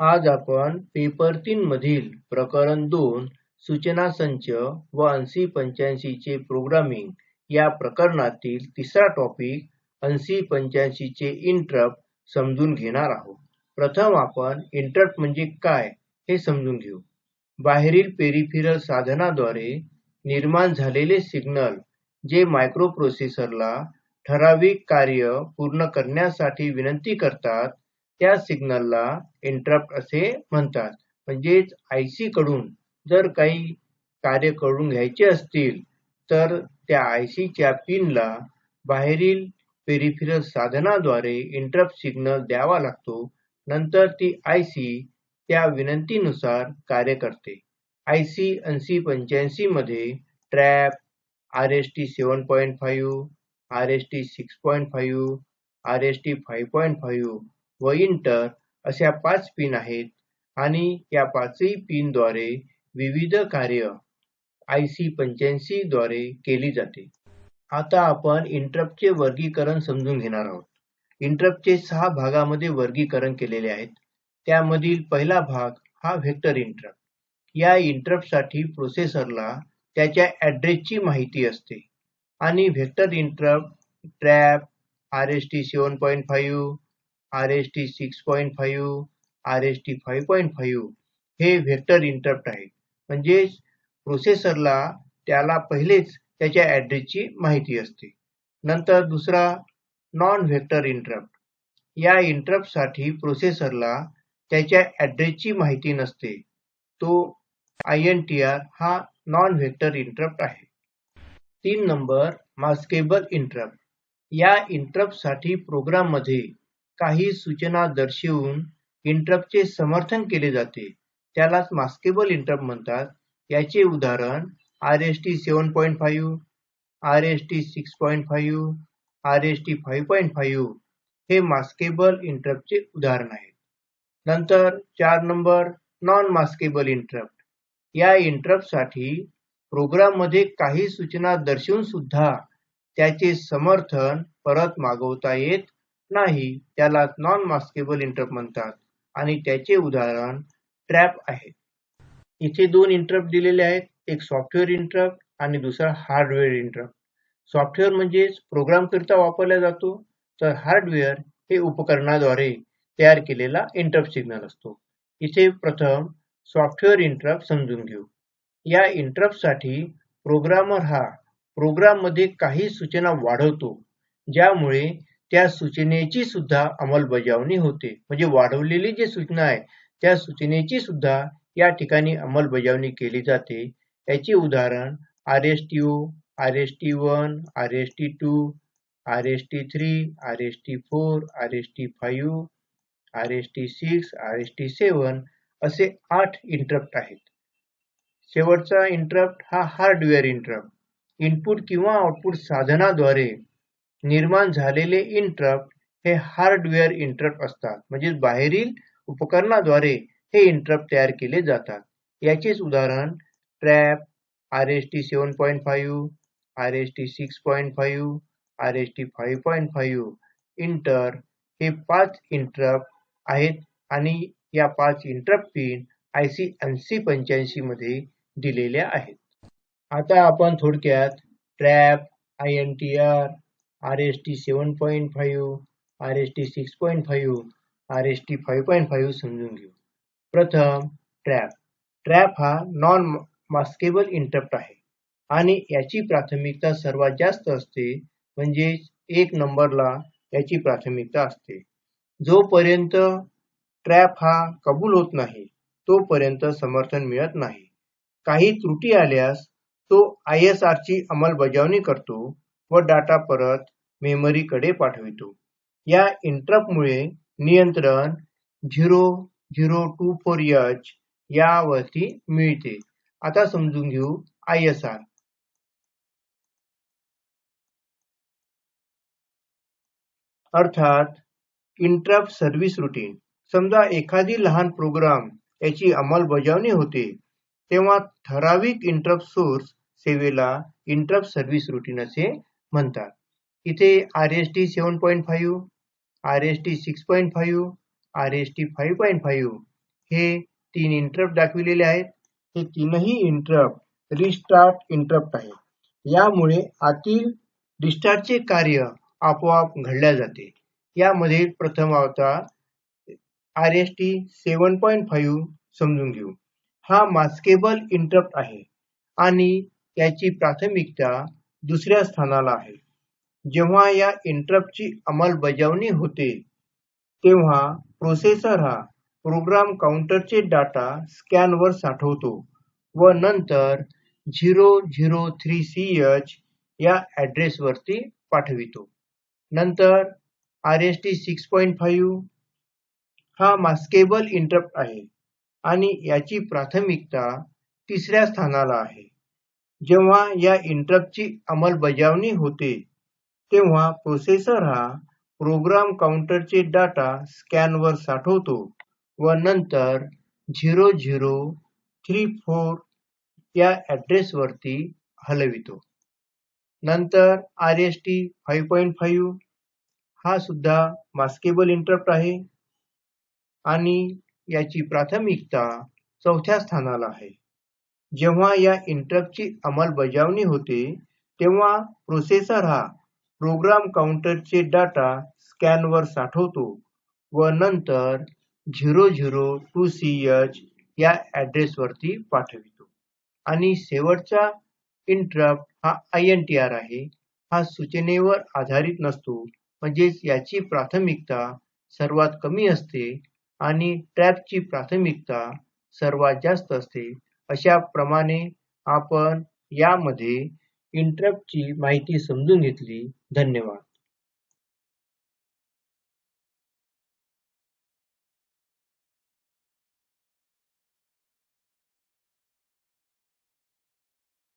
आज आपण पेपर तीन मधील प्रकरण दोन सूचना संच व ऐंशी पंच्याऐंशीचे प्रोग्रामिंग या प्रकरणातील तिसरा टॉपिक ऐंशी पंच्याऐंशीचे इंटरप्ट समजून घेणार आहोत. प्रथम आपण इंटरप्ट म्हणजे काय हे समजून घेऊ. बाहेरील पेरिफिरल साधनाद्वारे निर्माण झालेले सिग्नल जे मायक्रोप्रोसेसरला ठराविक कार्य पूर्ण करण्यासाठी विनंती करतात त्या सिग्नलला इंटरप्ट असे म्हणतात. म्हणजेच आयसी कडून जर काही कार्य करून घ्यायचे असतील तर त्या आयसीच्या पिनला बाहेरील पेरिफेरल साधनाद्वारे इंटरप्ट सिग्नल द्यावा लागतो. नंतर ती आयसी त्या विनंतीनुसार कार्य करते. आयसी ऐंशी पंच्याऐंशी मध्ये trap R S T seven point five R S T six point five R S T five point five व इंटर अशा पाच पिन आहेत आणि या पाचही पिनद्वारे विविध कार्य आय सी पंच्याऐंशी द्वारे केली जाते. आता आपण इंटरप्टचे वर्गीकरण समजून घेणार आहोत. इंटरप्टचे सहा भागामध्ये वर्गीकरण केलेले आहेत. त्यामधील पहिला भाग हा व्हेक्टर इंटरप्ट या इंटरप्टसाठी प्रोसेसरला त्याच्या ॲड्रेसची माहिती असते. आणि vector interrupt trap R S T seven point five R S T six point five R S T five point five हे व्हेक्टर इंटरप्ट आहेत. म्हणजेच प्रोसेसरला त्याला पहिलेच त्याच्या ॲड्रेसची माहिती असते. नंतर दुसरा नॉन व्हेक्टर इंटरप्ट या इंटरप्टसाठी प्रोसेसरला त्याच्या ॲड्रेसची माहिती नसते. तो आय एन टी आर हा नॉन व्हेक्टर इंटरप्ट आहे. तीन नंबर मास्केबल इंटरप्ट या इंटरप्टसाठी प्रोग्राममध्ये काही सूचना दर्शवून इंटरप्टचे समर्थन केले जाते. त्यालाच मास्केबल इंटरप्ट म्हणतात. याचे उदाहरण R S T seven point five R S T six point five R S T five point five हे मास्केबल इंटरप्टचे उदाहरण आहे नंतर चार नंबर नॉन मास्केबल इंटरप्ट या इंटरप्टसाठी प्रोग्राममध्ये काही सूचना दर्शवून सुद्धा त्याचे समर्थन परत मागवता येत नाही त्याला नॉन मास्केबल इंटरप्ट म्हणतात. आणि त्याचे उदाहरण ट्रॅप आहे. इथे दोन इंटरप्ट दिलेले आहेत. एक सॉफ्टवेअर इंटरप्ट आणि दुसरा हार्डवेअर इंटरप्ट सॉफ्टवेअर म्हणजेच प्रोग्राम करिता वापरला जातो. तर हार्डवेअर हे उपकरणाद्वारे तयार केलेला इंटरप्ट सिग्नल असतो. इथे प्रथम सॉफ्टवेअर इंटरप्ट समजून घेऊ. या इंटरप्टसाठी प्रोग्रामर हा प्रोग्राममध्ये काही सूचना वाढवतो. ज्यामुळे त्या सूचनेची सुद्धा अंमलबजावणी होते. म्हणजे वाढवलेली जी सूचना आहे त्या सूचनेची सुद्धा या ठिकाणी अंमलबजावणी केली जाते. याचे उदाहरण R S T O R S T one R S T two R S T three R S T four R S T five R S T six R S T seven असे आठ interrupt आहेत. शेवटचा interrupt हा hardware interrupt. Input किंवा output साधनाद्वारे निर्माण झालेले interrupt हे हार्डवेअर इंटरप्ट असतात. म्हणजे बाहेरील उपकरणाद्वारे हे इंटरप्ट तयार केले जातात. याचेच उदाहरण trap R S T seven point five R S T six point five R S T five point five inter हे पाच इंटरप्ट आहेत आणि या पाच इंटरप्ट पिन आय सी ऐंशी पंच्याऐंशी मध्ये दिलेल्या आहेत. आता आपण थोडक्यात trap I N T R R S T seven point five R S T six point five R S T five point five समजून घेऊ. प्रथम ट्रॅप. ट्रॅप हा नॉन मास्केबल इंटरप्ट आहे आणि याची प्राथमिकता सर्वात जास्त असते म्हणजे एक नंबरला याची प्राथमिकता असते. जोपर्यंत ट्रॅप हा कबूल होत नाही तोपर्यंत समर्थन मिळत नाही. काही त्रुटी आल्यास तो आय एस आरची अंमलबजावणी करतो व डाटा परत मेमरीकडे पाठवितो. या इंटरप्टमुळे नियंत्रण zero zero two four H यावरती मिळते. आता समजून घेऊ आय एस आर. अर्थात इंटरप्ट सर्व्हिस रुटीन. समजा एखादी लहान प्रोग्राम याची अंमलबजावणी होते तेव्हा ठराविक इंटरप्ट सोर्स सेवेला इंटरप्ट सर्व्हिस रुटीन असे म्हणतात. इथे R S T seven point five R S T six point five R S T five point five हे तीन इंटरप्ट दाखविलेले आहेत. हे तीनही इंटरप्ट रिस्टार्ट इंटरप्ट आहे. यामुळे आतील रिस्टार्टचे कार्य आपोआप घडल्या जाते. यामध्ये प्रथम आता R S T seven point five समजून घेऊ. हा मास्केबल इंटरप्ट आहे आणि याची प्राथमिकता दुसऱ्या स्थानाला आहे. जेव्हा या इंटरप्टची अंमलबजावणी होते तेव्हा प्रोसेसर हा प्रोग्राम काउंटरचे डाटा स्कॅनवर साठवतो व नंतर zero zero three C H या ॲड्रेसवरती पाठवितो. नंतर R S T six point five हा मास्केबल इंटरप्ट आहे आणि याची प्राथमिकता तिसऱ्या स्थानाला आहे. जेव्हा या इंटरप्टची अंमलबजावणी होते तेव्हा प्रोसेसर हा प्रोग्राम काउंटरचे डाटा स्कॅनवर साठवतो व नंतर झिरो झिरो थ्री फोर या ॲड्रेसवरती हलवितो. नंतर R S T five point five हा सुद्धा मास्केबल इंटरप्ट आहे आणि याची प्राथमिकता चौथ्या स्थानाला आहे. जेव्हा या इंटरप्टची अंमलबजावणी होते तेव्हा प्रोसेसर हा प्रोग्राम काउंटरचे डाटा स्कॅनवर साठवतो व नंतर zero zero two C H या ॲड्रेसवरती पाठवितो. आणि शेवटचा इंटरप्ट हा आय एन टी आर आहे. हा सूचनेवर आधारित नसतो. म्हणजेच याची प्राथमिकता सर्वात कमी असते आणि ट्रॅपची प्राथमिकता सर्वात जास्त असते. अशा प्रमाणे आपण यामध्ये इंटरप्टची माहिती समजून घेतली धन्यवाद.